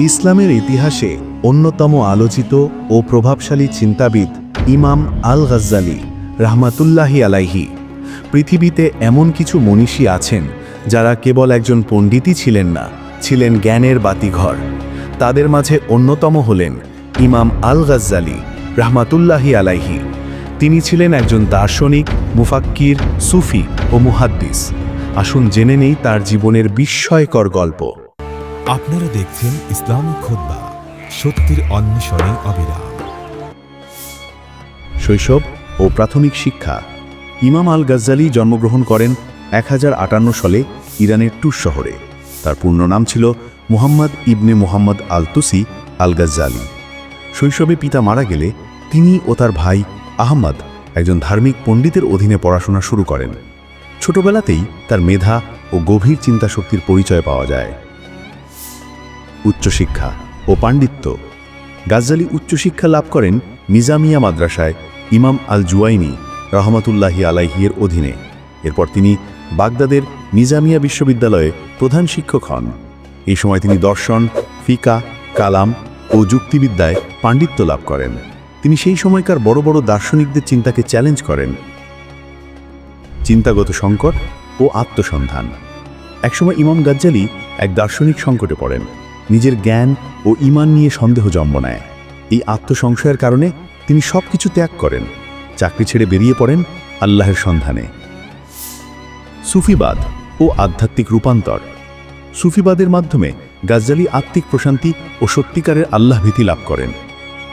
ইসলামের ইতিহাসে অন্যতম আলোচিত ও প্রভাবশালী চিন্তাবিদ ইমাম আল গজ্জালি রাহমাতুল্লাহি আলাইহি। পৃথিবীতে এমন কিছু মনীষী আছেন যারা কেবল একজন পণ্ডিতই ছিলেন না, ছিলেন জ্ঞানের বাতিঘর। তাদের মাঝে অন্যতম হলেন ইমাম আল গজ্জালি রাহমাতুল্লাহি আলাইহি। তিনি ছিলেন একজন দার্শনিক, মুফাক্কির, সুফি ও মুহাদ্দিস। আসুন জেনে নেই তার জীবনের বিস্ময়কর গল্প। আপনারা দেখছেন ইসলামিক খুতবা সত্যের অন্বেষণে অবিরাম। শৈশব ও প্রাথমিক শিক্ষা। ইমাম আল গাজ্জালি জন্মগ্রহণ করেন এক হাজার আটান্ন সালে ইরানের টুস শহরে। তার পূর্ণ নাম ছিল মুহাম্মদ ইবনে মুহাম্মদ আল তুসি আল গাজ্জালি শৈশবে পিতা মারা গেলে তিনি ও তার ভাই আহমদ, একজন ধার্মিক পণ্ডিতের অধীনে পড়াশোনা শুরু করেন। ছোটবেলাতেই তার মেধা ও গভীর চিন্তাশক্তির পরিচয় পাওয়া যায়। উচ্চশিক্ষা ও পাণ্ডিত্য। গাজ্জালি উচ্চশিক্ষা লাভ করেন নিজামিয়া মাদ্রাসায় ইমাম আল জুয়াইনি রহমতুল্লাহি আলাইহিয়ের অধীনে। এরপর তিনি বাগদাদের নিজামিয়া বিশ্ববিদ্যালয়ে প্রধান শিক্ষক হন। এই সময় তিনি দর্শন, ফিকা, কালাম ও যুক্তিবিদ্যায় পাণ্ডিত্য লাভ করেন। তিনি সেই সময়কার বড় বড় দার্শনিকদের চিন্তাকে চ্যালেঞ্জ করেন। চিন্তাগত সংকট ও আত্মসন্ধান। একসময় ইমাম গাজ্জালি এক দার্শনিক সংকটে পড়েন। নিজের জ্ঞান ও ইমান নিয়ে সন্দেহ জন্ম নেয় এই আত্মসংশয়ের কারণে তিনি সব কিছু ত্যাগ করেন, চাকরি ছেড়ে বেরিয়ে পড়েন আল্লাহের সন্ধানে। সুফিবাদ ও আধ্যাত্মিক রূপান্তর। সুফিবাদের মাধ্যমে গাজ্জালি আত্মিক প্রশান্তি ও সত্যিকারের আল্লাহ ভীতি লাভ করেন।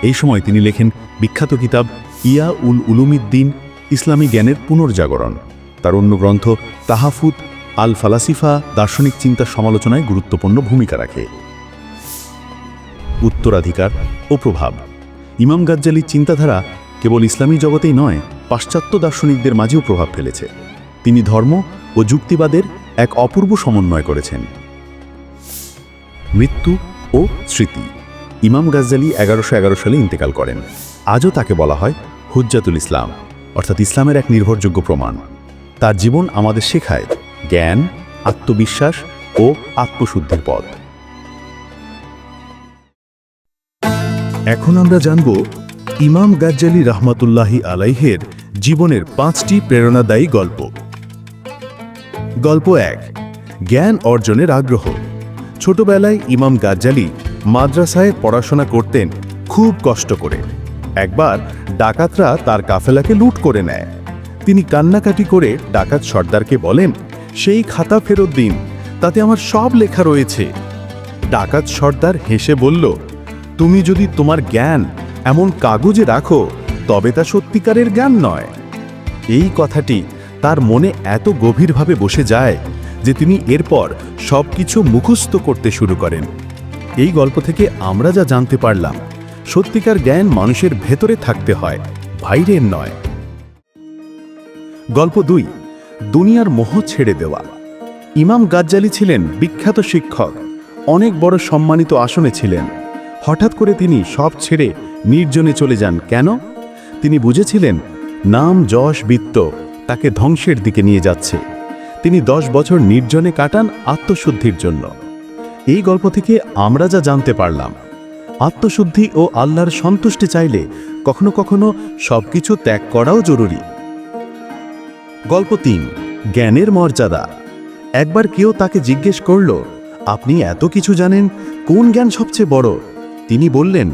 এই সময় তিনি লেখেন বিখ্যাত কিতাব ইয়া উল উলুমিদ্দিন, ইসলামী জ্ঞানের পুনর্জাগরণ। তার অন্য গ্রন্থ তাহাফুত আল ফালাসিফা দার্শনিক চিন্তার সমালোচনায় গুরুত্বপূর্ণ ভূমিকা রাখে। উত্তরাধিকার ও প্রভাব। ইমাম গাজ্জালির চিন্তাধারা কেবল ইসলামী জগতেই নয়, পাশ্চাত্য দার্শনিকদের মাঝেও প্রভাব ফেলেছে। তিনি ধর্ম ও যুক্তিবাদের এক অপূর্ব সমন্বয় করেছেন। মৃত্যু ও স্মৃতি। ইমাম গাজ্জালি এগারোশো এগারো সালে ইন্তেকাল করেন। আজও তাকে বলা হয় হুজ্জাতুল ইসলাম, অর্থাৎ ইসলামের এক নির্ভরযোগ্য প্রমাণ। তার জীবন আমাদের শেখায় জ্ঞান, আত্মবিশ্বাস ও আত্মশুদ্ধির পথ। এখন আমরা জানব ইমাম গাজ্জালি রহমতুল্লাহি আলাইহের জীবনের পাঁচটি প্রেরণাদায়ী গল্প। গল্প এক, জ্ঞান অর্জনের আগ্রহ। ছোটবেলায় ইমাম গাজ্জালি মাদ্রাসায় পড়াশোনা করতেন খুব কষ্ট করে। একবার ডাকাতরা তার কাফেলাকে লুট করে নেয়। তিনি কান্নাকাটি করে ডাকাত সর্দারকে বলেন, সেই খাতা ফেরত দিন, তাতে আমার সব লেখা রয়েছে। ডাকাত সর্দার হেসে বলল তুমি যদি তোমার জ্ঞান এমন কাগজে রাখো, তবে তা সত্যিকারের জ্ঞান নয়। এই কথাটি তার মনে এত গভীরভাবে বসে যায় যে তিনি এরপর সব কিছু মুখস্থ করতে শুরু করেন। এই গল্প থেকে আমরা যা জানতে পারলাম, সত্যিকার জ্ঞান মানুষের ভেতরে থাকতে হয়, বাইরের নয়। গল্প দুই, দুনিয়ার মোহ ছেড়ে দেওয়া। ইমাম গাজ্জালি ছিলেন বিখ্যাত শিক্ষক, অনেক বড় সম্মানিত আসনে ছিলেন। হঠাৎ করে তিনি সব ছেড়ে নির্জনে চলে যান। কেন? তিনি বুঝেছিলেন, নাম যশ বিত্ত তাকে ধ্বংসের দিকে নিয়ে যাচ্ছে। তিনি দশ বছর নির্জনে কাটান আত্মশুদ্ধির জন্য। এই গল্প থেকে আমরা যা জানতে পারলাম, আত্মশুদ্ধি ও আল্লাহর সন্তুষ্টি চাইলে কখনো কখনো সবকিছু ত্যাগ করাও জরুরি। গল্প তিন, জ্ঞানের মর্যাদা। একবার কেউ তাকে জিজ্ঞেস করল, আপনি এত কিছু জানেন? কোন জ্ঞান সবচেয়ে বড়? তিনি বললেন,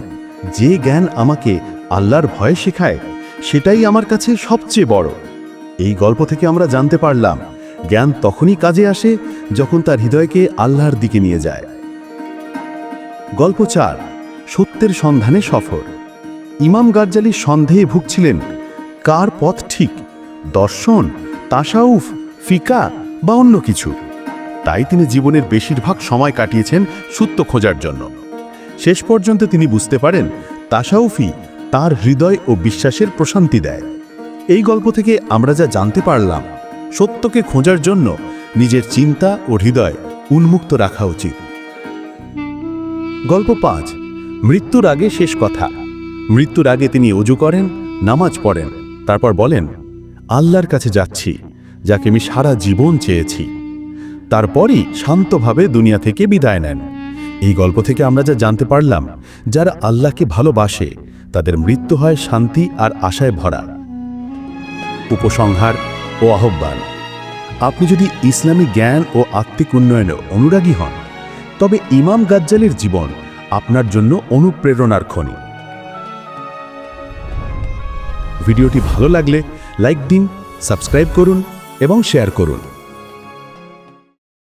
যে জ্ঞান আমাকে আল্লাহর ভয় শেখায়, সেটাই আমার কাছে সবচেয়ে বড়। এই গল্প থেকে আমরা জানতে পারলাম, জ্ঞান তখনই কাজে আসে যখন তার হৃদয়কে আল্লাহর দিকে নিয়ে যায়। গল্প চার, সত্যের সন্ধানে সফর। ইমাম গাজ্জালি সন্দেহে ভুগছিলেন, কার পথ ঠিক? দর্শন, তাসাউফ, ফিকা বা অন্য কিছু? তাই তিনি জীবনের বেশিরভাগ সময় কাটিয়েছেন সত্য খোঁজার জন্য। শেষ পর্যন্ত তিনি বুঝতে পারেন তাসাউফি তার হৃদয় ও বিশ্বাসের প্রশান্তি দেয়। এই গল্প থেকে আমরা যা জানতে পারলাম, সত্যকে খোঁজার জন্য নিজের চিন্তা ও হৃদয় উন্মুক্ত রাখা উচিত। গল্প পাঁচ, মৃত্যুর আগে শেষ কথা। মৃত্যুর আগে তিনি অজু করেন, নামাজ পড়েন, তারপর বলেন, আল্লাহর কাছে যাচ্ছি, যাকে আমি সারা জীবন চেয়েছি। তারপরই শান্তভাবে দুনিয়া থেকে বিদায় নেন। এই গল্প থেকে আমরা যা জানতে পারলাম, যারা আল্লাহকে ভালোবাসে, তাদের মৃত্যু হয় শান্তি আর আশায় ভরা। উপসংহার ও আহ্বান। আপনি যদি ইসলামী জ্ঞান ও আত্মিক উন্নয়নে অনুরাগী হন, তবে ইমাম গাজ্জালের জীবন আপনার জন্য অনুপ্রেরণার খনি। ভিডিওটি ভালো লাগলে লাইক দিন, সাবস্ক্রাইব করুন এবং শেয়ার করুন।